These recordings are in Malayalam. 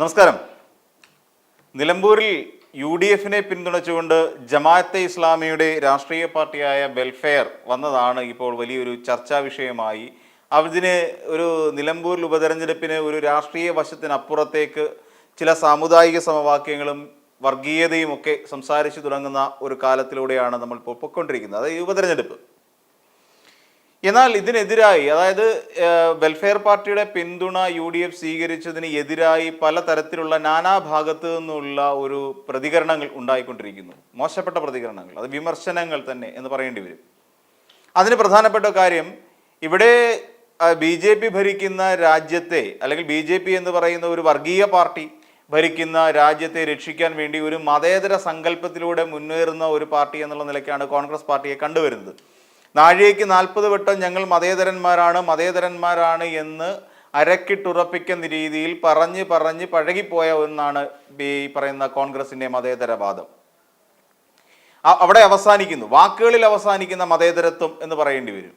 നമസ്കാരം. നിലമ്പൂരിൽ യു ഡി എഫിനെ പിന്തുണച്ചുകൊണ്ട് ജമാഅത്തെ ഇസ്ലാമിയുടെ രാഷ്ട്രീയ പാർട്ടിയായ വെൽഫെയർ വന്നതാണ് ഇപ്പോൾ വലിയൊരു ചർച്ചാ വിഷയമായി. അതിന് ഒരു നിലമ്പൂരിൽ ഉപതെരഞ്ഞെടുപ്പിന് ഒരു രാഷ്ട്രീയ വശത്തിനപ്പുറത്തേക്ക് ചില സാമുദായിക സമവാക്യങ്ങളും വർഗീയതയും ഒക്കെ സംസാരിച്ചു തുടങ്ങുന്ന ഒരു കാലത്തിലൂടെയാണ് നമ്മൾ ഇപ്പോൾ പൊയ്ക്കൊണ്ടിരിക്കുന്നത്. അതായത് ഉപതെരഞ്ഞെടുപ്പ്. എന്നാൽ ഇതിനെതിരായി അതായത് വെൽഫെയർ പാർട്ടിയുടെ പിന്തുണ യു ഡി എഫ് സ്വീകരിച്ചതിന് എതിരായി പലതരത്തിലുള്ള നാനാഭാഗത്ത് നിന്നുള്ള ഒരു പ്രതികരണങ്ങൾ ഉണ്ടായിക്കൊണ്ടിരിക്കുന്നു. മോശപ്പെട്ട പ്രതികരണങ്ങൾ അത് വിമർശനങ്ങൾ തന്നെ എന്ന് പറയേണ്ടി വരും. അതിന് പ്രധാനപ്പെട്ട കാര്യം ഇവിടെ ബി ജെ പി ഭരിക്കുന്ന രാജ്യത്തെ അല്ലെങ്കിൽ ബി ജെ പി എന്ന് പറയുന്ന ഒരു വർഗീയ പാർട്ടി ഭരിക്കുന്ന രാജ്യത്തെ രക്ഷിക്കാൻ വേണ്ടി ഒരു മതേതര സങ്കല്പത്തിലൂടെ മുന്നേറുന്ന ഒരു പാർട്ടി എന്നുള്ള നിലയ്ക്കാണ് കോൺഗ്രസ് പാർട്ടിയെ കണ്ടുവരുന്നത്. നാഴികയ്ക്ക് നാൽപ്പത് വട്ടം ഞങ്ങൾ മതേതരന്മാരാണ് മതേതരന്മാരാണ് എന്ന് അരക്കിട്ടുറപ്പിക്കുന്ന രീതിയിൽ പറഞ്ഞ് പറഞ്ഞ് പഴകിപ്പോയ ഒന്നാണ് ഈ പറയുന്ന കോൺഗ്രസിന്റെ മതേതരവാദം. അവിടെ അവസാനിക്കുന്നു. വാക്കുകളിൽ അവസാനിക്കുന്ന മതേതരത്വം എന്ന് പറയേണ്ടി വരും.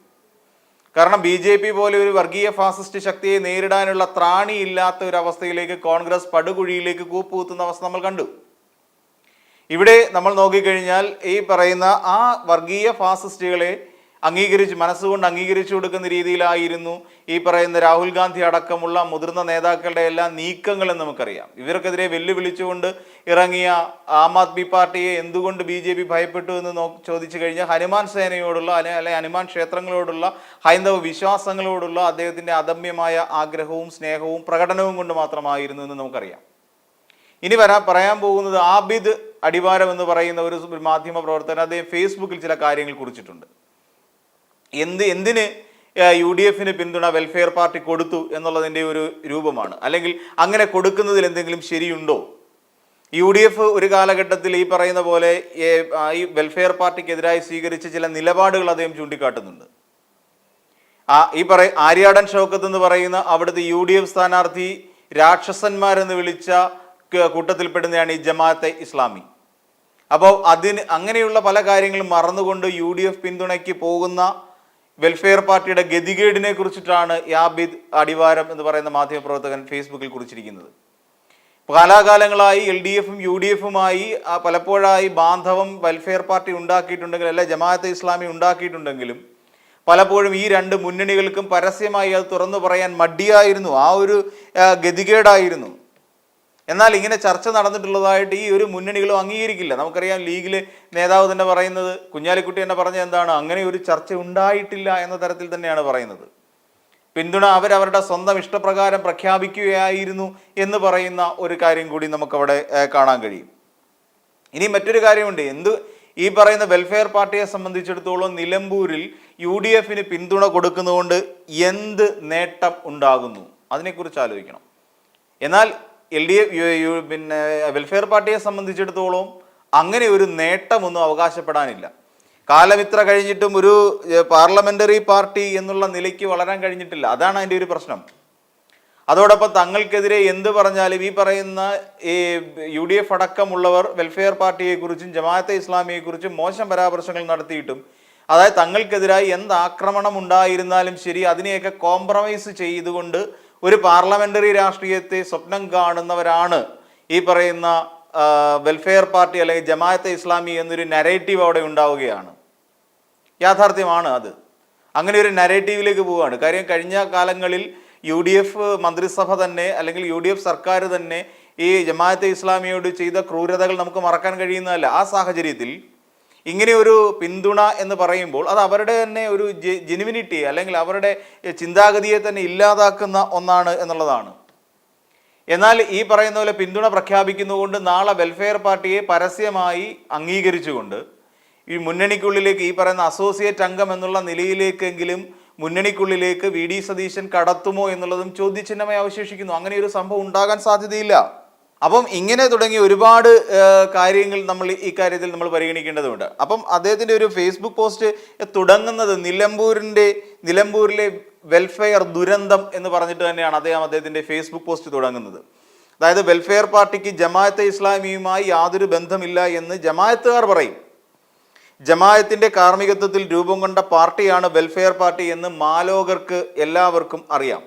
കാരണം ബി ജെ പി പോലെ ഒരു വർഗീയ ഫാസിസ്റ്റ് ശക്തിയെ നേരിടാനുള്ള ത്രാണിയില്ലാത്ത ഒരു അവസ്ഥയിലേക്ക് കോൺഗ്രസ് പടുകുഴിയിലേക്ക് കൂപ്പുകുത്തുന്ന അവസ്ഥ നമ്മൾ കണ്ടു. ഇവിടെ നമ്മൾ നോക്കിക്കഴിഞ്ഞാൽ ഈ പറയുന്ന ആ വർഗീയ ഫാസിസ്റ്റുകളെ അംഗീകരിച്ച് മനസ്സുകൊണ്ട് അംഗീകരിച്ചു കൊടുക്കുന്ന രീതിയിലായിരുന്നു ഈ പറയുന്ന രാഹുൽ ഗാന്ധി അടക്കമുള്ള മുതിർന്ന നേതാക്കളുടെ എല്ലാ നീക്കങ്ങളും നമുക്കറിയാം. ഇവർക്കെതിരെ വെല്ലുവിളിച്ചുകൊണ്ട് ഇറങ്ങിയ ആം ആദ്മി പാർട്ടിയെ എന്തുകൊണ്ട് ബി ജെ പി ഭയപ്പെട്ടു എന്ന് നോ ചോദിച്ചു കഴിഞ്ഞാൽ ഹനുമാൻ സേനയോടുള്ള അല്ലെ ഹനുമാൻ ക്ഷേത്രങ്ങളോടുള്ള ഹൈന്ദവ വിശ്വാസങ്ങളോടുള്ള അദ്ദേഹത്തിന്റെ അദമ്യമായ ആഗ്രഹവും സ്നേഹവും പ്രകടനവും കൊണ്ട് മാത്രമായിരുന്നു എന്ന് നമുക്കറിയാം. ഇനി വരാൻ പറയാൻ പോകുന്നത് ആബിദ് അടിവാരം എന്ന് പറയുന്ന ഒരു മാധ്യമ പ്രവർത്തകൻ അദ്ദേഹം ഫേസ്ബുക്കിൽ ചില കാര്യങ്ങൾ കുറിച്ചിട്ടുണ്ട്. എന്ത് എന്തിന് യു ഡി എഫിന് പിന്തുണ വെൽഫെയർ പാർട്ടി കൊടുത്തു എന്നുള്ളതിന്റെ ഒരു രൂപമാണ്. അല്ലെങ്കിൽ അങ്ങനെ കൊടുക്കുന്നതിൽ എന്തെങ്കിലും ശരിയുണ്ടോ? യു ഡി എഫ് ഒരു കാലഘട്ടത്തിൽ ഈ പറയുന്ന പോലെ ഈ വെൽഫെയർ പാർട്ടിക്കെതിരായി സ്വീകരിച്ച ചില നിലപാടുകൾ അദ്ദേഹം ചൂണ്ടിക്കാട്ടുന്നുണ്ട്. ആ ഈ പറയ ആര്യാടൻ ഷൗക്കത്ത് എന്ന് പറയുന്ന അവിടുത്തെ യു ഡി എഫ് സ്ഥാനാർത്ഥി രാക്ഷസന്മാരെന്ന് വിളിച്ച കൂട്ടത്തിൽപ്പെടുന്നതാണ് ഈ ജമാഅത്തെ ഇസ്ലാമി. അപ്പോൾ അതിന് അങ്ങനെയുള്ള പല കാര്യങ്ങളും മറന്നുകൊണ്ട് യു ഡി എഫ് പിന്തുണയ്ക്ക് പോകുന്ന വെൽഫെയർ പാർട്ടിയുടെ ഗതികേടിനെ കുറിച്ചിട്ടാണ് യാബിദ് അടിവാരം എന്ന് പറയുന്ന മാധ്യമപ്രവർത്തകൻ ഫേസ്ബുക്കിൽ കുറിച്ചിരിക്കുന്നത്. കാലാകാലങ്ങളായി എൽ ഡി എഫും യു ഡി എഫുമായി പലപ്പോഴായി ബാന്ധവം വെൽഫെയർ പാർട്ടി ഉണ്ടാക്കിയിട്ടുണ്ടെങ്കിൽ അല്ലെ ജമാഅത്തെ ഇസ്ലാമി ഉണ്ടാക്കിയിട്ടുണ്ടെങ്കിലും പലപ്പോഴും ഈ രണ്ട് മുന്നണികൾക്കും പരസ്യമായി അത് തുറന്നു പറയാൻ മടിയായിരുന്നു. ആ ഒരു ഗതികേടായിരുന്നു. എന്നാൽ ഇങ്ങനെ ചർച്ച നടന്നിട്ടുള്ളതായിട്ട് ഈ ഒരു മുന്നണികളും അംഗീകരിക്കില്ല. നമുക്കറിയാം ലീഗിലെ നേതാവ് തന്നെ പറയുന്നത് കുഞ്ഞാലിക്കുട്ടി തന്നെ പറഞ്ഞ എന്താണ്? അങ്ങനെ ഒരു ചർച്ച ഉണ്ടായിട്ടില്ല എന്ന തരത്തിൽ തന്നെയാണ് പറയുന്നത്. പിന്തുണ അവരവരുടെ സ്വന്തം ഇഷ്ടപ്രകാരം പ്രഖ്യാപിക്കുകയായിരുന്നു എന്ന് പറയുന്ന ഒരു കാര്യം കൂടി നമുക്കവിടെ കാണാൻ കഴിയും. ഇനി മറ്റൊരു കാര്യമുണ്ട്. എന്ത് ഈ പറയുന്ന വെൽഫെയർ പാർട്ടിയെ സംബന്ധിച്ചിടത്തോളം നിലമ്പൂരിൽ യു ഡി എഫിന് പിന്തുണ കൊടുക്കുന്നതുകൊണ്ട് എന്ത് നേട്ടം ഉണ്ടാകുന്നു? അതിനെക്കുറിച്ച് ആലോചിക്കണം. എന്നാൽ എൽ ഡി എഫ് പിന്നെ വെൽഫെയർ പാർട്ടിയെ സംബന്ധിച്ചിടത്തോളം അങ്ങനെ ഒരു നേട്ടമൊന്നും അവകാശപ്പെടാനില്ല. കാലം ഇത്ര കഴിഞ്ഞിട്ടും ഒരു പാർലമെന്ററി പാർട്ടി എന്നുള്ള നിലയ്ക്ക് വളരാൻ കഴിഞ്ഞിട്ടില്ല. അതാണ് അതിന്റെ ഒരു പ്രശ്നം. അതോടൊപ്പം തങ്ങൾക്കെതിരെ എന്ത് പറഞ്ഞാലും ഈ പറയുന്ന ഈ യു ഡി എഫ് അടക്കമുള്ളവർ വെൽഫെയർ പാർട്ടിയെക്കുറിച്ചും ജമാഅത്തെ ഇസ്ലാമിയെക്കുറിച്ചും മോശം പരാമർശങ്ങൾ നടത്തിയിട്ടും അതായത് തങ്ങൾക്കെതിരായി എന്ത് ആക്രമണം ഉണ്ടായിരുന്നാലും ശരി അതിനെയൊക്കെ കോംപ്രമൈസ് ചെയ്തുകൊണ്ട് ഒരു പാർലമെന്ററി രാഷ്ട്രീയത്തെ സ്വപ്നം കാണുന്നവരാണ് ഈ പറയുന്ന വെൽഫെയർ പാർട്ടി അല്ലെങ്കിൽ ജമാഅത്തെ ഇസ്ലാമി എന്നൊരു നരേറ്റീവ് അവിടെ ഉണ്ടാവുകയാണ്. യാഥാർത്ഥ്യമാണ് അത്. അങ്ങനെ ഒരു നരേറ്റീവിലേക്ക് പോവുകയാണ്. കാര്യം കഴിഞ്ഞ കാലങ്ങളിൽ യു ഡി എഫ് മന്ത്രിസഭ തന്നെ അല്ലെങ്കിൽ യു ഡി എഫ് സർക്കാർ തന്നെ ഈ ജമാഅത്തെ ഇസ്ലാമിയോട് ചെയ്ത ക്രൂരതകൾ നമുക്ക് മറക്കാൻ കഴിയുന്നതല്ല. ആ സാഹചര്യത്തിൽ ഇങ്ങനെ ഒരു പിന്തുണ എന്ന് പറയുമ്പോൾ അത് അവരുടെ തന്നെ ഒരു ജെനുവിനിറ്റി അല്ലെങ്കിൽ അവരുടെ ചിന്താഗതിയെ തന്നെ ഇല്ലാതാക്കുന്ന ഒന്നാണ് എന്നുള്ളതാണ്. എന്നാൽ ഈ പറയുന്ന പോലെ പിന്തുണ പ്രഖ്യാപിക്കുന്നതുകൊണ്ട് നാളെ വെൽഫെയർ പാർട്ടിയെ പരസ്യമായി അംഗീകരിച്ചുകൊണ്ട് ഈ മുന്നണിക്കുള്ളിലേക്ക് ഈ പറയുന്ന അസോസിയേറ്റ് അംഗം എന്നുള്ള നിലയിലേക്കെങ്കിലും മുന്നണിക്കുള്ളിലേക്ക് വി ഡി സതീശൻ കടത്തുമോ എന്നുള്ളതും ചോദ്യചിഹ്നമായി അവശേഷിക്കുന്നു. അങ്ങനെ ഒരു സംഭവം ഉണ്ടാകാൻ സാധ്യതയില്ല. അപ്പം ഇങ്ങനെ തുടങ്ങി ഒരുപാട് കാര്യങ്ങൾ നമ്മൾ ഈ കാര്യത്തിൽ നമ്മൾ പരിഗണിക്കേണ്ടതുണ്ട്. അപ്പം അദ്ദേഹത്തിന്റെ ഒരു ഫേസ്ബുക്ക് പോസ്റ്റ് തുടങ്ങുന്നത് നിലമ്പൂരിന്റെ നിലമ്പൂരിലെ വെൽഫെയർ ദുരന്തം എന്ന് പറഞ്ഞിട്ട് തന്നെയാണ് അദ്ദേഹം അദ്ദേഹത്തിന്റെ ഫേസ്ബുക്ക് പോസ്റ്റ് തുടങ്ങുന്നത്. അതായത് വെൽഫെയർ പാർട്ടിക്ക് ജമാഅത്തെ ഇസ്ലാമിയുമായി യാതൊരു ബന്ധമില്ല എന്ന് ജമാഅത്തുകാർ പറയും. ജമായത്തിന്റെ കാർമ്മികത്വത്തിൽ രൂപം കൊണ്ട പാർട്ടിയാണ് വെൽഫെയർ പാർട്ടി എന്ന് മാലോകർക്ക് എല്ലാവർക്കും അറിയാം.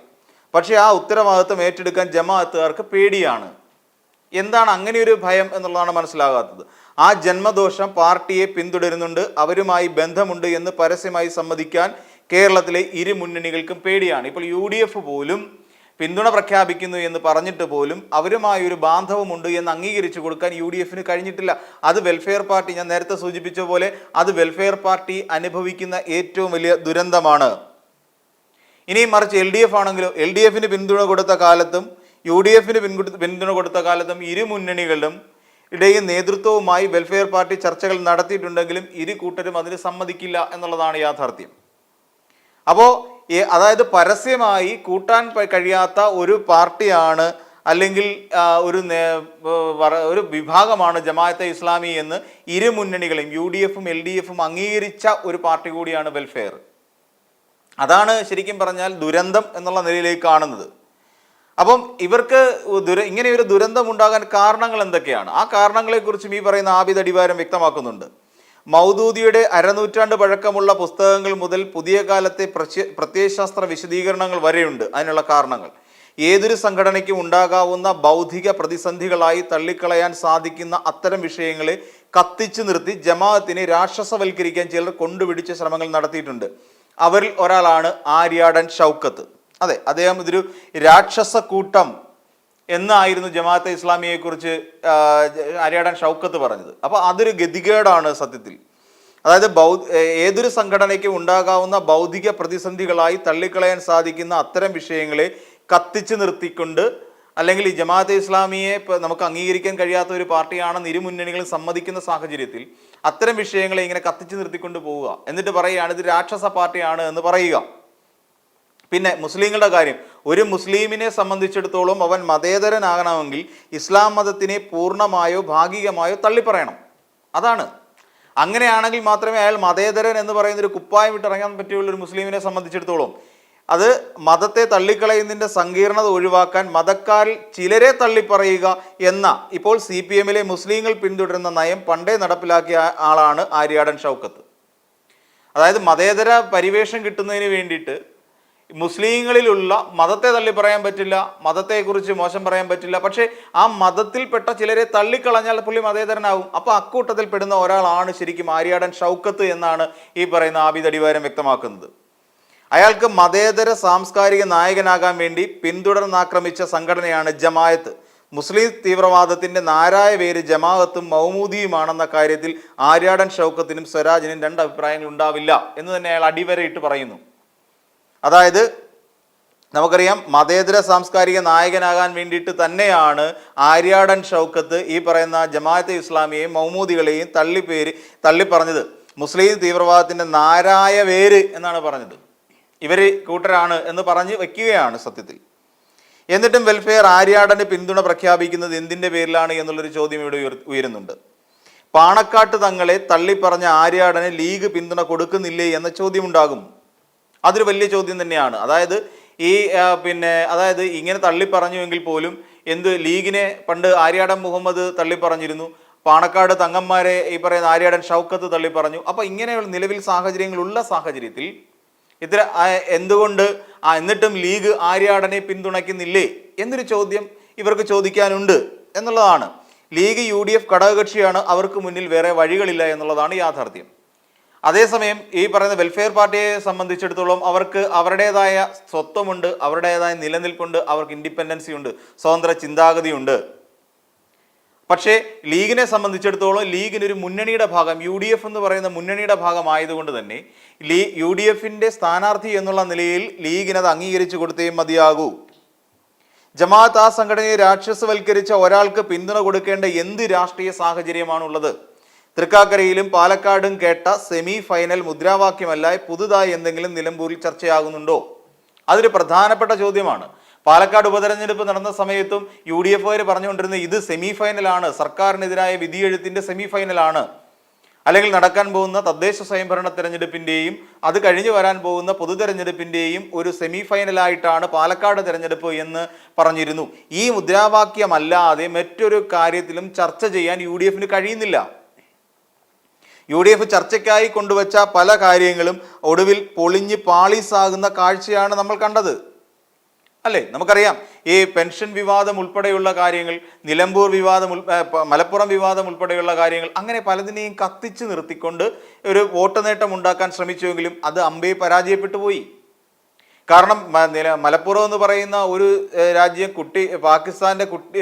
പക്ഷേ ആ ഉത്തരവാദിത്വം ഏറ്റെടുക്കാൻ ജമാഅത്തുകാർക്ക് പേടിയാണ്. എന്താണ് അങ്ങനെ ഒരു ഭയം എന്നുള്ളതാണ് മനസ്സിലാകാത്തത്. ആ ജന്മദോഷം പാർട്ടിയെ പിന്തുടരുന്നുണ്ട് അവരുമായി ബന്ധമുണ്ട് എന്ന് പരസ്യമായി സമ്മതിക്കാൻ കേരളത്തിലെ ഇരു മുന്നണികൾക്കും പേടിയാണ്. ഇപ്പോൾ യു ഡി എഫ് പോലും പിന്തുണ പ്രഖ്യാപിക്കുന്നു എന്ന് പറഞ്ഞിട്ട് പോലും അവരുമായി ഒരു ബാന്ധവമുണ്ട് എന്ന് അംഗീകരിച്ചു കൊടുക്കാൻ യു ഡി എഫിന് കഴിഞ്ഞിട്ടില്ല. അത് വെൽഫെയർ പാർട്ടി ഞാൻ നേരത്തെ സൂചിപ്പിച്ച പോലെ അത് വെൽഫെയർ പാർട്ടി അനുഭവിക്കുന്ന ഏറ്റവും വലിയ ദുരന്തമാണ്. ഇനി മറിച്ച് എൽ ഡി എഫ് ആണെങ്കിലോ എൽ ഡി എഫിന് പിന്തുണ കൊടുത്ത കാലത്തും യു ഡി എഫിന് പിന്തുണ കൊടുത്ത കാലത്തും ഇരു മുന്നണികളും ഇടയിൽ നേതൃത്വവുമായി വെൽഫെയർ പാർട്ടി ചർച്ചകൾ നടത്തിയിട്ടുണ്ടെങ്കിലും ഇരു കൂട്ടരും അതിന് സമ്മതിക്കില്ല എന്നുള്ളതാണ് യാഥാർത്ഥ്യം. അപ്പോൾ അതായത് പരസ്യമായി കൂട്ടാൻ കഴിയാത്ത ഒരു പാർട്ടിയാണ് അല്ലെങ്കിൽ ഒരു ഒരു വിഭാഗമാണ് ജമാഅത്തെ ഇസ്ലാമി എന്ന് ഇരു മുന്നണികളെയും യു ഡി എഫും എൽ ഡി എഫും അംഗീകരിച്ച ഒരു പാർട്ടി കൂടിയാണ് വെൽഫെയർ അതാണ് ശരിക്കും പറഞ്ഞാൽ ദുരന്തം എന്നുള്ള നിലയിലേക്ക് കാണുന്നത്. അപ്പം ഇവർക്ക് ദുര ഇങ്ങനെ ഒരു ദുരന്തം ഉണ്ടാകാൻ കാരണങ്ങൾ എന്തൊക്കെയാണ്? ആ കാരണങ്ങളെക്കുറിച്ചും ഈ പറയുന്ന ആബിദ് അടിവാരം വ്യക്തമാക്കുന്നുണ്ട്. മൗദൂദിയുടെ അരനൂറ്റാണ്ട് പഴക്കമുള്ള പുസ്തകങ്ങൾ മുതൽ പുതിയ കാലത്തെ പ്രത്യ- പ്രത്യയശാസ്ത്ര വിശദീകരണങ്ങൾ വരെയുണ്ട് അതിനുള്ള കാരണങ്ങൾ. ഏതൊരു സംഘടനയ്ക്കും ഉണ്ടാകാവുന്ന ബൗദ്ധിക പ്രതിസന്ധികളായി തള്ളിക്കളയാൻ സാധിക്കുന്ന അത്തരം വിഷയങ്ങളെ കത്തിച്ചു നിർത്തി ജമാഅത്തിനെ രാക്ഷസവൽക്കരിക്കാൻ ചിലർ കൊണ്ടുപിടിച്ച ശ്രമങ്ങൾ നടത്തിയിട്ടുണ്ട്. അവരിൽ ഒരാളാണ് ആര്യാടൻ ഷൗക്കത്ത്. അതെ അദ്ദേഹം ഇതൊരു രാക്ഷസ കൂട്ടം എന്നായിരുന്നു ജമാഅത്തെ ഇസ്ലാമിയെ കുറിച്ച് ആര്യാടൻ ഷൗക്കത്ത് പറഞ്ഞത്. അപ്പോൾ അതൊരു ഗതികേടാണ് സത്യത്തിൽ. അതായത് ബൗ ഏതൊരു സംഘടനയ്ക്കും ഉണ്ടാകാവുന്ന ബൗദ്ധിക പ്രതിസന്ധികളായി തള്ളിക്കളയാൻ സാധിക്കുന്ന അത്തരം വിഷയങ്ങളെ കത്തിച്ചു നിർത്തിക്കൊണ്ട് അല്ലെങ്കിൽ ഈ ജമാഅത്തെ ഇസ്ലാമിയെ നമുക്ക് അംഗീകരിക്കാൻ കഴിയാത്ത ഒരു പാർട്ടിയാണെന്ന് ഇരു മുന്നണികളും സമ്മതിക്കുന്ന സാഹചര്യത്തിൽ അത്തരം വിഷയങ്ങളെ ഇങ്ങനെ കത്തിച്ചു നിർത്തിക്കൊണ്ട് പോവുക. എന്നിട്ട് പറയുകയാണ് ഇത് രാക്ഷസ പാർട്ടിയാണ് എന്ന് പറയുക. പിന്നെ മുസ്ലിങ്ങളുടെ കാര്യം. ഒരു മുസ്ലിമിനെ സംബന്ധിച്ചിടത്തോളം അവൻ മതേതരനാകണമെങ്കിൽ ഇസ്ലാം മതത്തിനെ പൂർണമായോ ഭാഗികമായോ തള്ളിപ്പറയണം. അതാണ്. അങ്ങനെയാണെങ്കിൽ മാത്രമേ അയാൾ മതേതരൻ എന്ന് പറയുന്ന ഒരു കുപ്പായം വിട്ടിറങ്ങാൻ പറ്റുള്ളൂ ഒരു മുസ്ലിമിനെ സംബന്ധിച്ചിടത്തോളം. അത് മതത്തെ തള്ളിക്കളയുന്നതിന്റെ സങ്കീർണത ഒഴിവാക്കാൻ മതക്കാരിൽ ചിലരെ തള്ളിപ്പറയുക എന്ന ഇപ്പോൾ സി പി എമ്മിലെ മുസ്ലിങ്ങൾ പിന്തുടരുന്ന നയം പണ്ടേ നടപ്പിലാക്കിയ ആളാണ് ആര്യാടൻ ഷൗക്കത്ത്. അതായത് മതേതര പരിവേഷം കിട്ടുന്നതിന് വേണ്ടിയിട്ട് മുസ്ലിങ്ങളിലുള്ള മതത്തെ തള്ളി പറയാൻ പറ്റില്ല മതത്തെക്കുറിച്ച് മോശം പറയാൻ പറ്റില്ല. പക്ഷേ ആ മതത്തിൽപ്പെട്ട ചിലരെ തള്ളിക്കളഞ്ഞാൽ പുള്ളി മതേതരനാവും. അപ്പോൾ അക്കൂട്ടത്തിൽ പെടുന്ന ഒരാളാണ് ശരിക്കും ആര്യാടൻ ഷൗക്കത്ത് എന്നാണ് ഈ പറയുന്ന ആബിദ് വ്യക്തമാക്കുന്നത്. അയാൾക്ക് മതേതര സാംസ്കാരിക നായകനാകാൻ വേണ്ടി പിന്തുടർന്നാക്രമിച്ച സംഘടനയാണ് ജമായത്ത് മുസ്ലിം തീവ്രവാദത്തിന്റെ നാരായ പേര് ജമാഅത്തും മൗമൂദിയുമാണെന്ന കാര്യത്തിൽ ആര്യാടൻ ഷൗക്കത്തിനും സ്വരാജിനും രണ്ട് അഭിപ്രായങ്ങൾ ഉണ്ടാവില്ല എന്ന് തന്നെ അയാൾ അടിവരയിട്ട് പറയുന്നു. അതായത് നമുക്കറിയാം മതേതര സാംസ്കാരിക നായകനാകാൻ വേണ്ടിയിട്ട് തന്നെയാണ് ആര്യാടൻ ഷൗക്കത്ത് ഈ പറയുന്ന ജമാഅത്തെ ഇസ്ലാമിയെയും മൗമൂദികളെയും തള്ളിപ്പേര് തള്ളിപ്പറഞ്ഞത് മുസ്ലിം തീവ്രവാദത്തിന്റെ നാരായ വേര് എന്നാണ് പറഞ്ഞത്. ഇവർ കൂട്ടരാണ് എന്ന് പറഞ്ഞ് വയ്ക്കുകയാണ് സത്യത്തിൽ. എന്നിട്ടും വെൽഫെയർ ആര്യാടന് പിന്തുണ പ്രഖ്യാപിക്കുന്നത് എന്തിന്റെ പേരിലാണ് എന്നുള്ളൊരു ചോദ്യം ഇവിടെ ഉയരുന്നുണ്ട്. പാണക്കാട്ട് തങ്ങളെ തള്ളിപ്പറഞ്ഞ ആര്യാടന് ലീഗ് പിന്തുണ കൊടുക്കുന്നില്ലേ എന്ന ചോദ്യമുണ്ടാകും. അതൊരു വലിയ ചോദ്യം തന്നെയാണ്. അതായത് ഈ പിന്നെ അതായത് ഇങ്ങനെ തള്ളിപ്പറഞ്ഞുവെങ്കിൽ പോലും എന്ത് ലീഗിനെ പണ്ട് ആര്യാടൻ മുഹമ്മദ് തള്ളിപ്പറഞ്ഞിരുന്നു. പാണക്കാട് തങ്ങന്മാരെ ഈ പറയുന്ന ആര്യാടൻ ഷൗക്കത്ത് തള്ളിപ്പറഞ്ഞു. അപ്പൊ ഇങ്ങനെയുള്ള നിലവിൽ സാഹചര്യങ്ങളുള്ള സാഹചര്യത്തിൽ ഇത്ര എന്തുകൊണ്ട് എന്നിട്ടും ലീഗ് ആര്യാടനെ പിന്തുണയ്ക്കുന്നില്ലേ എന്നൊരു ചോദ്യം ഇവർക്ക് ചോദിക്കാനുണ്ട് എന്നുള്ളതാണ്. ലീഗ് യു ഡി എഫ് ഘടകകക്ഷിയാണ് അവർക്ക് മുന്നിൽ വേറെ വഴികളില്ല എന്നുള്ളതാണ് യാഥാർത്ഥ്യം. അതേസമയം ഈ പറയുന്ന വെൽഫെയർ പാർട്ടിയെ സംബന്ധിച്ചിടത്തോളം അവർക്ക് അവരുടേതായ സ്വത്വമുണ്ട് അവരുടേതായ നിലനിൽപ്പുണ്ട് അവർക്ക് ഇൻഡിപെൻഡൻസി ഉണ്ട് സ്വതന്ത്ര ചിന്താഗതിയുണ്ട്. പക്ഷേ ലീഗിനെ സംബന്ധിച്ചിടത്തോളം ലീഗിനൊരു മുന്നണിയുടെ ഭാഗം യു ഡി എഫ് എന്ന് പറയുന്ന മുന്നണിയുടെ ഭാഗമായതുകൊണ്ട് തന്നെ ലീ യു ഡി എഫിന്റെ സ്ഥാനാർത്ഥി എന്നുള്ള നിലയിൽ ലീഗിനത് അംഗീകരിച്ചു കൊടുത്തേ മതിയാകൂ. ജമാഅത്ത് ആ സംഘടനയെ രാക്ഷസവൽക്കരിച്ച ഒരാൾക്ക് പിന്തുണ കൊടുക്കേണ്ട എന്ത് രാഷ്ട്രീയ സാഹചര്യമാണുള്ളത്? തൃക്കാക്കരയിലും പാലക്കാടും കേട്ട സെമി ഫൈനൽ മുദ്രാവാക്യമല്ല പുതുതായി എന്തെങ്കിലും നിലമ്പൂരിൽ ചർച്ചയാകുന്നുണ്ടോ? അതൊരു പ്രധാനപ്പെട്ട ചോദ്യമാണ്. പാലക്കാട് ഉപതെരഞ്ഞെടുപ്പ് നടന്ന സമയത്തും യു ഡി എഫ് പറഞ്ഞുകൊണ്ടിരുന്നത് ഇത് സെമി ഫൈനലാണ് സർക്കാരിനെതിരായ വിധിയെഴുത്തിന്റെ സെമി ഫൈനലാണ് അല്ലെങ്കിൽ നടക്കാൻ പോകുന്ന തദ്ദേശ സ്വയംഭരണ തെരഞ്ഞെടുപ്പിന്റെയും അത് കഴിഞ്ഞു വരാൻ പോകുന്ന പൊതു തെരഞ്ഞെടുപ്പിന്റെയും ഒരു സെമി ഫൈനലായിട്ടാണ് പാലക്കാട് തെരഞ്ഞെടുപ്പ് എന്ന് പറഞ്ഞിരുന്നു. ഈ മുദ്രാവാക്യമല്ലാതെ മറ്റൊരു കാര്യത്തിലും ചർച്ച ചെയ്യാൻ യു കഴിയുന്നില്ല. യു ഡി എഫ് ചർച്ചയ്ക്കായി കൊണ്ടുവച്ച പല കാര്യങ്ങളും ഒടുവിൽ പൊളിഞ്ഞ് പാളീസാകുന്ന കാഴ്ചയാണ് നമ്മൾ കണ്ടത്. അല്ലേ? നമുക്കറിയാം ഈ പെൻഷൻ വിവാദം ഉൾപ്പെടെയുള്ള കാര്യങ്ങൾ നിലമ്പൂർ വിവാദം മലപ്പുറം വിവാദം ഉൾപ്പെടെയുള്ള കാര്യങ്ങൾ അങ്ങനെ പലതിനെയും കത്തിച്ച് നിർത്തിക്കൊണ്ട് ഒരു വോട്ട് നേട്ടം ഉണ്ടാക്കാൻ ശ്രമിച്ചുവെങ്കിലും അത് അമ്പേ പരാജയപ്പെട്ടു പോയി. കാരണം മലപ്പുറം എന്ന് പറയുന്ന ഒരു രാജ്യം കുട്ടി പാകിസ്ഥാന്റെ കുട്ടി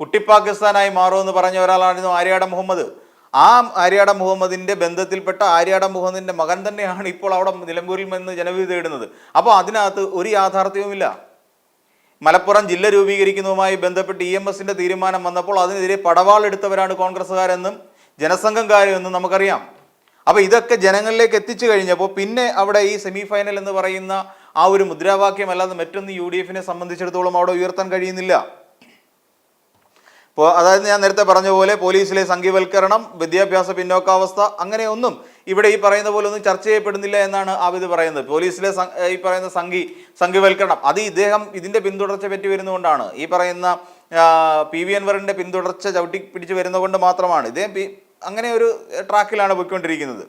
കുട്ടി പാകിസ്ഥാനായി മാറുമെന്ന് പറഞ്ഞ ഒരാളായിരുന്നു ആര്യാട മുഹമ്മദ്. ആ ആര്യാട മുഹമ്മദിന്റെ ബന്ധത്തിൽപ്പെട്ട ആര്യാട മുഹമ്മദിന്റെ മകൻ തന്നെയാണ് ഇപ്പോൾ അവിടെ നിലമ്പൂരിൽ നിന്ന് ജനവിധി തേടുന്നത്. അപ്പോൾ അതിനകത്ത് ഒരു യാഥാർത്ഥ്യവുമില്ല. മലപ്പുറം ജില്ല രൂപീകരിക്കുന്നതുമായി ബന്ധപ്പെട്ട് ഇ എം എസിന്റെ തീരുമാനം വന്നപ്പോൾ അതിനെതിരെ പടവാളെടുത്തവരാണ് കോൺഗ്രസ്സുകാരെന്നും ജനസംഘംകാരെന്നും നമുക്കറിയാം. അപ്പോൾ ഇതൊക്കെ ജനങ്ങളിലേക്ക് എത്തിച്ചു കഴിഞ്ഞപ്പോൾ പിന്നെ അവിടെ ഈ സെമി ഫൈനൽ എന്ന് പറയുന്ന ആ ഒരു മുദ്രാവാക്യം അല്ലാതെ മറ്റൊന്നും യു ഡി എഫിനെ സംബന്ധിച്ചിടത്തോളം അവിടെ ഉയർത്താൻ കഴിയുന്നില്ല. ഇപ്പോൾ അതായത് ഞാൻ നേരത്തെ പറഞ്ഞ പോലെ പോലീസിലെ സംഘീവൽക്കരണം വിദ്യാഭ്യാസ പിന്നോക്കാവസ്ഥ അങ്ങനെയൊന്നും ഇവിടെ ഈ പറയുന്ന പോലെ ഒന്നും ചർച്ച ചെയ്യപ്പെടുന്നില്ല എന്നാണ് ആബിദ് പറയുന്നത്. പോലീസിലെ ഈ പറയുന്ന സംഘി സംഘീവൽക്കരണം. അത് ഇദ്ദേഹം ഇതിന്റെ പിന്തുടർച്ച പറ്റി വരുന്നതുകൊണ്ടാണ്. ഈ പറയുന്ന പി വി അൻവറിന്റെ പിന്തുടർച്ച ചവിട്ടി പിടിച്ച് വരുന്നതുകൊണ്ട് മാത്രമാണ്. ഇദ്ദേഹം അങ്ങനെ ഒരു ട്രാക്കിലാണ് പോയിക്കൊണ്ടിരിക്കുന്നത്.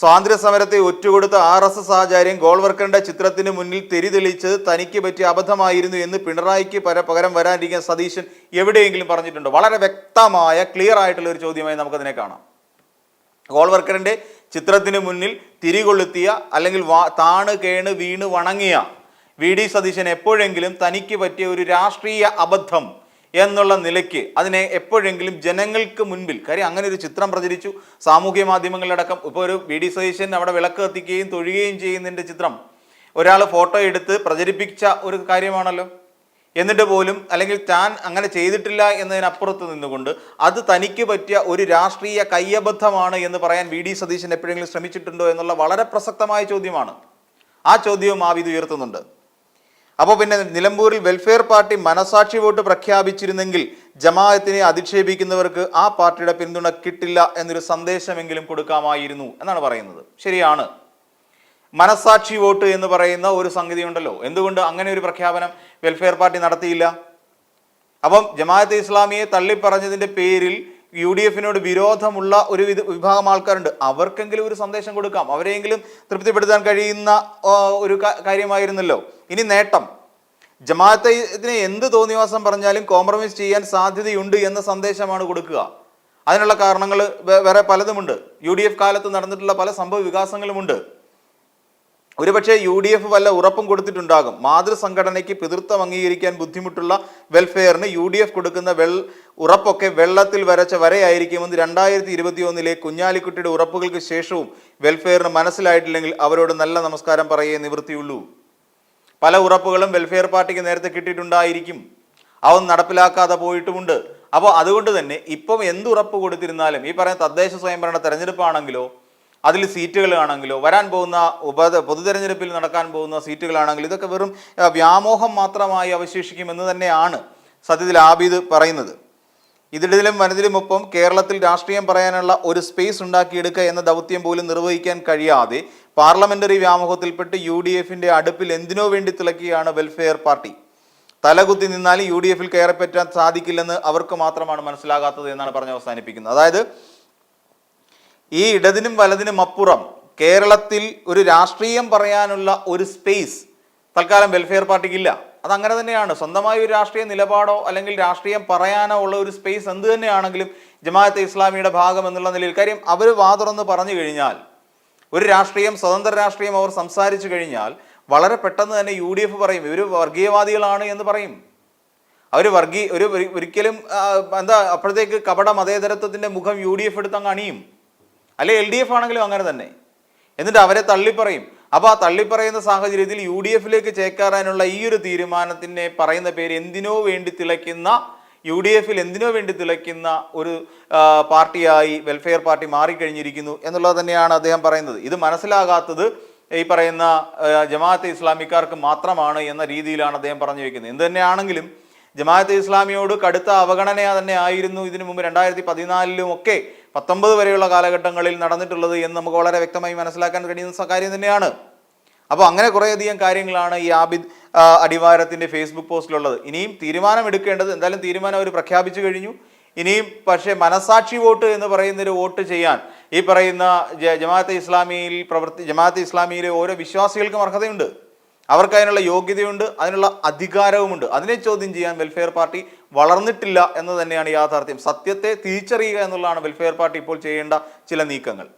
സ്വാതന്ത്ര്യ സമരത്തെ ഒറ്റുകൊടുത്ത ആർ എസ് എസ് ആചാര്യൻ ഗോൾവർക്കറിന്റെ ചിത്രത്തിന് മുന്നിൽ തെരിതെളിച്ചത് തനിക്ക് പറ്റിയ അബദ്ധമായിരുന്നു എന്ന് പിണറായിക്ക് പര പകരം വരാനിരിക്കുന്ന സതീശൻ എവിടെയെങ്കിലും പറഞ്ഞിട്ടുണ്ടോ? വളരെ വ്യക്തമായ ക്ലിയർ ആയിട്ടുള്ള ഒരു ചോദ്യമായി നമുക്കതിനെ കാണാം. ഗോൾവർക്കറിന്റെ ചിത്രത്തിന് മുന്നിൽ തിരികൊളുത്തിയ അല്ലെങ്കിൽ വാ താണ് കേണ് വീണ് വണങ്ങിയ വി. ഡി. സതീശൻ എപ്പോഴെങ്കിലും തനിക്ക് പറ്റിയ ഒരു രാഷ്ട്രീയ അബദ്ധം എന്നുള്ള നിലയ്ക്ക് അതിനെ എപ്പോഴെങ്കിലും ജനങ്ങൾക്ക് മുൻപിൽ കാര്യം അങ്ങനെ ഒരു ചിത്രം പ്രചരിച്ചു. സാമൂഹ്യ മാധ്യമങ്ങളിലടക്കം ഇപ്പോൾ ഒരു വി ഡി സതീശൻ അവിടെ വിളക്ക് കത്തിക്കുകയും തൊഴുകയും ചെയ്യുന്നതിന്റെ ചിത്രം. ഒരാൾ ഫോട്ടോ എടുത്ത് പ്രചരിപ്പിച്ച ഒരു കാര്യമാണല്ലോ. എന്നിട്ട് പോലും അല്ലെങ്കിൽ താൻ അങ്ങനെ ചെയ്തിട്ടില്ല എന്നതിനപ്പുറത്ത് നിന്നുകൊണ്ട് അത് തനിക്ക് പറ്റിയ ഒരു രാഷ്ട്രീയ കയ്യബദ്ധമാണ് എന്ന് പറയാൻ വി ഡി സതീശൻ എപ്പോഴെങ്കിലും ശ്രമിച്ചിട്ടുണ്ടോ എന്നുള്ള വളരെ പ്രസക്തമായ ചോദ്യമാണ്. ആ ചോദ്യവും ആവിത് ഉയർത്തുന്നുണ്ട്. അപ്പോൾ പിന്നെ നിലമ്പൂരിൽ വെൽഫെയർ പാർട്ടി മനസാക്ഷി വോട്ട് പ്രഖ്യാപിച്ചിരുന്നെങ്കിൽ ജമാഅത്തിനെ അധിക്ഷേപിക്കുന്നവർക്ക് ആ പാർട്ടിയുടെ പിന്തുണ കിട്ടില്ല എന്നൊരു സന്ദേശമെങ്കിലും കൊടുക്കാമായിരുന്നു എന്നാണ് പറയുന്നത്. ശരിയാണ്. മനസാക്ഷി വോട്ട് എന്ന് പറയുന്ന ഒരു സംഗതി ഉണ്ടല്ലോ എന്തുകൊണ്ട് അങ്ങനെ ഒരു പ്രഖ്യാപനം വെൽഫെയർ പാർട്ടി നടത്തിയില്ല? അപ്പം ജമാഅത്തെ ഇസ്ലാമിയെ തള്ളിപ്പറഞ്ഞതിന്റെ പേരിൽ യു ഡി എഫിനോട് വിരോധമുള്ള ഒരു വിഭാഗം ആൾക്കാരുണ്ട്. അവർക്കെങ്കിലും ഒരു സന്ദേശം കൊടുക്കാം. അവരെയെങ്കിലും തൃപ്തിപ്പെടുത്താൻ കഴിയുന്ന ഒരു കാര്യമായിരുന്നല്ലോ. ഇനി നേട്ടം. ജമാഅത്തെ ഇതിനെ എന്ത് തോന്നിവാസം പറഞ്ഞാലും കോംപ്രമൈസ് ചെയ്യാൻ സാധ്യതയുണ്ട് എന്ന സന്ദേശമാണ് കൊടുക്കുക. അതിനുള്ള കാരണങ്ങൾ വേറെ പലതുമുണ്ട്. യു ഡി എഫ് കാലത്ത് നടന്നിട്ടുള്ള പല സംഭവ വികാസങ്ങളുമുണ്ട്. ഒരുപക്ഷെ യു ഡി എഫ് വല്ല ഉറപ്പും കൊടുത്തിട്ടുണ്ടാകും. മാതൃസംഘടനയ്ക്ക് പിതൃത്വം അംഗീകരിക്കാൻ ബുദ്ധിമുട്ടുള്ള വെൽഫെയറിന് യു ഡി എഫ് കൊടുക്കുന്ന വെൾ ഉറപ്പൊക്കെ വെള്ളത്തിൽ വരച്ച വരയായിരിക്കുമെന്ന് രണ്ടായിരത്തി ഇരുപത്തി ഒന്നിലെ കുഞ്ഞാലിക്കുട്ടിയുടെ ഉറപ്പുകൾക്ക് ശേഷവും വെൽഫെയറിന് മനസ്സിലായിട്ടില്ലെങ്കിൽ അവരോട് നല്ല നമസ്കാരം പറയേ നിവൃത്തിയുള്ളൂ. പല ഉറപ്പുകളും വെൽഫെയർ പാർട്ടിക്ക് നേരത്തെ കിട്ടിയിട്ടുണ്ടായിരിക്കും. അവ നടപ്പിലാക്കാതെ പോയിട്ടുമുണ്ട്. അപ്പോൾ അതുകൊണ്ട് തന്നെ ഇപ്പം എന്ത് ഉറപ്പ് കൊടുത്തിരുന്നാലും ഈ പറയുന്ന തദ്ദേശ സ്വയംഭരണ തെരഞ്ഞെടുപ്പാണെങ്കിലോ അതിൽ സീറ്റുകളാണെങ്കിലോ വരാൻ പോകുന്ന ഉപ പൊതു തെരഞ്ഞെടുപ്പിൽ നടക്കാൻ പോകുന്ന സീറ്റുകളാണെങ്കിലും ഇതൊക്കെ വെറും വ്യാമോഹം മാത്രമായി അവശേഷിക്കുമെന്ന് തന്നെയാണ് സത്യത്തിൽ ആബിദ് പറയുന്നത്. ഇതിലും വനതിലുമൊപ്പം കേരളത്തിൽ രാഷ്ട്രീയം പറയാനുള്ള ഒരു സ്പേസ് ഉണ്ടാക്കിയെടുക്കുക എന്ന ദൗത്യം പോലും നിർവഹിക്കാൻ കഴിയാതെ പാർലമെന്ററി വ്യാമോഹത്തിൽപ്പെട്ട് യു ഡി എഫിന്റെ അടുപ്പിൽ എന്തിനോ വേണ്ടി തിളക്കിയാണ് വെൽഫെയർ പാർട്ടി തലകുത്തി നിന്നാലും യു ഡി എഫിൽ കയറിപ്പറ്റാൻ സാധിക്കില്ലെന്ന് അവർക്ക് മാത്രമാണ് മനസ്സിലാകാത്തത് എന്നാണ് പറഞ്ഞ് അവസാനിപ്പിക്കുന്നത്. അതായത് ഈ ഇടതിനും വലതിനും അപ്പുറം കേരളത്തിൽ ഒരു രാഷ്ട്രീയം പറയാനുള്ള ഒരു സ്പേസ് തൽക്കാലം വെൽഫെയർ പാർട്ടിക്കില്ല അതങ്ങനെ തന്നെയാണ്. സ്വന്തമായി ഒരു രാഷ്ട്രീയ നിലപാടോ അല്ലെങ്കിൽ രാഷ്ട്രീയം പറയാനോ ഉള്ള ഒരു സ്പേസ് എന്ത് തന്നെയാണെങ്കിലും ജമാഅത്തെ ഇസ്ലാമിയുടെ ഭാഗം എന്നുള്ള നിലയിൽ. കാര്യം അവർ വാതുറന്ന് പറഞ്ഞു കഴിഞ്ഞാൽ ഒരു രാഷ്ട്രീയം സ്വതന്ത്ര രാഷ്ട്രീയം അവർ സംസാരിച്ചു കഴിഞ്ഞാൽ വളരെ പെട്ടെന്ന് തന്നെ യു ഡി എഫ് പറയും ഇവർ വർഗീയവാദികളാണ് എന്ന് പറയും. അവർ വർഗീയ ഒരു ഒരു- ഒരിക്കലും എന്താ അപ്പോഴത്തേക്ക് കപട മതേതരത്വത്തിന്റെ മുഖം യു ഡി എഫ് എടുത്ത് അങ്ങ് അണിയും. അല്ലെ എൽ ഡി എഫ് ആണെങ്കിലും അങ്ങനെ തന്നെ. എന്നിട്ട് അവരെ തള്ളിപ്പറയും അപ്പോൾ ആ തള്ളിപ്പറയുന്ന സാഹചര്യത്തിൽ യു ഡി എഫിലേക്ക് ചേക്കാറാനുള്ള ഈ ഒരു തീരുമാനത്തിനെ പറയുന്ന പേര് എന്തിനോ വേണ്ടി തിളയ്ക്കുന്ന യു ഡി എഫിൽ എന്തിനോ വേണ്ടി തിളയ്ക്കുന്ന ഒരു പാർട്ടിയായി വെൽഫെയർ പാർട്ടി മാറിക്കഴിഞ്ഞിരിക്കുന്നു എന്നുള്ളത് തന്നെയാണ് അദ്ദേഹം പറയുന്നത്. ഇത് മനസ്സിലാകാത്തത് ഈ പറയുന്ന ജമാഅത്ത് ഇസ്ലാമിക്കാർക്ക് മാത്രമാണ് എന്ന രീതിയിലാണ് അദ്ദേഹം പറഞ്ഞു വയ്ക്കുന്നത് എന്ത് തന്നെയാണെങ്കിലും ജമാഅത്തെ ഇസ്ലാമിയോട് കടുത്ത അവഗണന തന്നെ ആയിരുന്നു. ഇതിനു മുമ്പ് രണ്ടായിരത്തി പതിനാലിലും ഒക്കെ പത്തൊമ്പത് വരെയുള്ള കാലഘട്ടങ്ങളിൽ നടന്നിട്ടുള്ളത് എന്ന് നമുക്ക് വളരെ വ്യക്തമായി മനസ്സിലാക്കാൻ കഴിയുന്ന കാര്യം തന്നെയാണ്. അപ്പോൾ അങ്ങനെ കുറേയധികം കാര്യങ്ങളാണ് ഈ ആബിദ് അടിവാരത്തിന്റെ ഫേസ്ബുക്ക് പോസ്റ്റിലുള്ളത്. ഇനിയും തീരുമാനം എടുക്കേണ്ടത് എന്തായാലും തീരുമാനം അവർ പ്രഖ്യാപിച്ചു കഴിഞ്ഞു. ഇനിയും പക്ഷേ മനസാക്ഷി വോട്ട് എന്ന് പറയുന്നൊരു വോട്ട് ചെയ്യാൻ ഈ പറയുന്ന ജമാഅത്തെ ഇസ്ലാമിയിൽ പ്രവർത്തി ജമാഅത്തെ ഇസ്ലാമിയിലെ ഓരോ വിശ്വാസികൾക്കും അർഹതയുണ്ട്. അവർക്ക് അതിനുള്ള യോഗ്യതയുണ്ട് അതിനുള്ള അധികാരവുമുണ്ട്. അതിനെ ചോദ്യം ചെയ്യാൻ വെൽഫെയർ പാർട്ടി വളർന്നിട്ടില്ല എന്ന് തന്നെയാണ് യാഥാർത്ഥ്യം. സത്യത്തെ തിരിച്ചറിയുക എന്നുള്ളതാണ് വെൽഫെയർ പാർട്ടി ഇപ്പോൾ ചെയ്യേണ്ട ചില നീക്കങ്ങൾ.